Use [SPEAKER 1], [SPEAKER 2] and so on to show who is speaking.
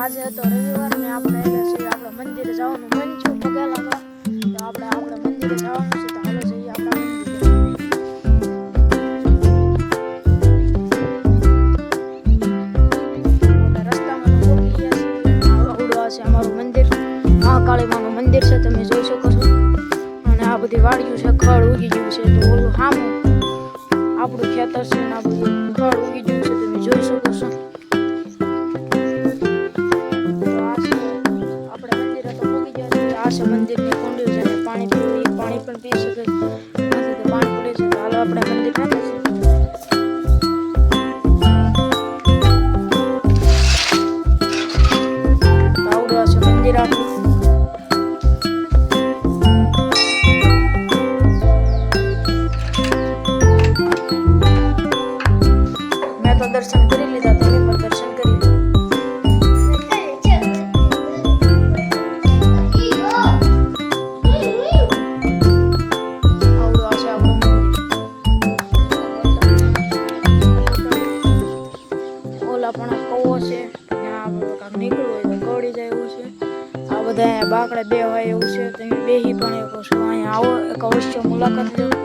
[SPEAKER 1] આજે હતો રવિવાર ને આપણે આપણે મંદિરે જવાનું મન છું પગે તો આપણે આપણે મંદિરે જવાનું છે તો હાલો જઈએ આપણા મંદિર. છે તમે જોઈ શકો છો. અને આ બધી વાડીઓ છે, ખડ ઉગી ગયું છે, તો ઓલું હામું. આપણું ખેતર છે ને આ છે મંદિરની કુંડી છે ને પાણી પીવું એ પાણી પણ પી શકે છે આથી તો પાણી પડે છે તો હાલો આપણે મંદિર ખાતે છે તો આવડું આ છે મંદિર આપણું મેં તો દર્શન કરી લીધા મંદિર પણ કવો છે ત્યાં આ કાંઈક નીકળવું હોય જાય એવું છે. આ બધા બાકડે બે હોય એવું છે તમે બેહી પણ શકો છો. અહીંયા આવો, એક અવશ્ય મુલાકાત લો.